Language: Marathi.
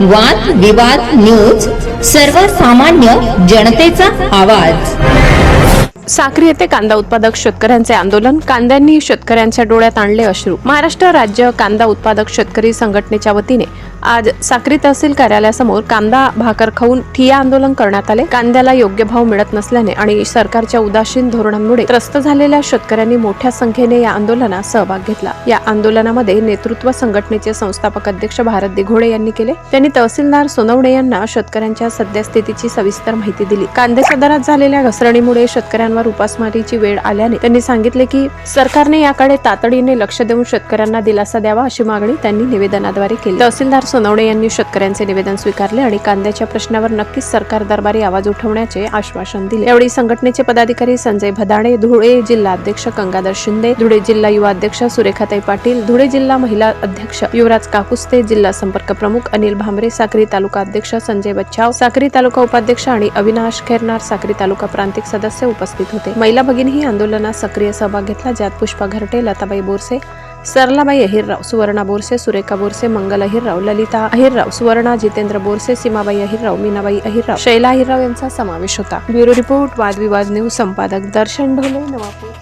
वाद विवाद न्यूज सर्वसामान्य जनतेचा आवाज. साक्री येथे कांदा उत्पादक शेतकऱ्यांचे आंदोलन. कांद्यांनी शेतकऱ्यांच्या डोळ्यात आणले अश्रू. महाराष्ट्र राज्य कांदा उत्पादक शेतकरी संघटनेच्या वतीने आज साक्री तहसील कार्यालयासमोर कांदा भाकर खाऊन ठिया आंदोलन करण्यात आले. कांद्याला योग्य भाव मिळत नसल्याने आणि सरकारच्या उदासीन धोरणांमुळे त्रस्त झालेल्या शेतकऱ्यांनी मोठ्या संख्येने या आंदोलनात सहभाग घेतला. या आंदोलनामध्ये नेतृत्व संघटनेचे संस्थापक अध्यक्ष भारत दिघोडे यांनी केले. त्यांनी तहसीलदार सोनवणे यांना शेतकऱ्यांच्या सद्यस्थितीची सविस्तर माहिती दिली. कांद्याच्या दरात झालेल्या घसरणीमुळे शेतकऱ्यांवर उपासमारीची वेळ आल्याने त्यांनी सांगितले की सरकारने याकडे तातडीने लक्ष देऊन शेतकऱ्यांना दिलासा द्यावा अशी मागणी त्यांनी निवेदनाद्वारे केली. तहसीलदार सोनवणे यांनी शेतकऱ्यांचे निवेदन स्वीकारले आणि कांद्याच्या प्रश्नावर नक्कीच सरकार दरबारी आवाज उठवण्याचे आश्वासन दिले. यावेळी संघटनेचे पदाधिकारी संजय भदाणे धुळे जिल्हा अध्यक्ष गंगाधर शिंदे धुळे जिल्हा युवा अध्यक्ष सुरेखाताई पाटील धुळे जिल्हा महिला अध्यक्ष युवराज काकुस्ते जिल्हा संपर्क प्रमुख अनिल भांबरे साक्री तालुका अध्यक्ष संजय बच्चाव साक्री तालुका उपाध्यक्ष आणि अविनाश खेरनार साक्री तालुका प्रांतिक सदस्य उपस्थित होते. महिला भगिनीही आंदोलनात सक्रिय सहभाग घेतला ज्यात पुष्पा घरटे लताबाई बोरसे सरलाबाई अहिरराव सुवर्णा बोरसे सुरेखा बोरसे मंगल अहिरराव ललिता अहिरराव सुवर्णा जितेंद्र बोरसे सीमाबाई अहिरराव मीनाबाई अहिरराव शैला अहिरराव यांचा समावेश होता. ब्युरो रिपोर्ट वादविवाद न्यूज संपादक दर्शन ढोले नवापूर.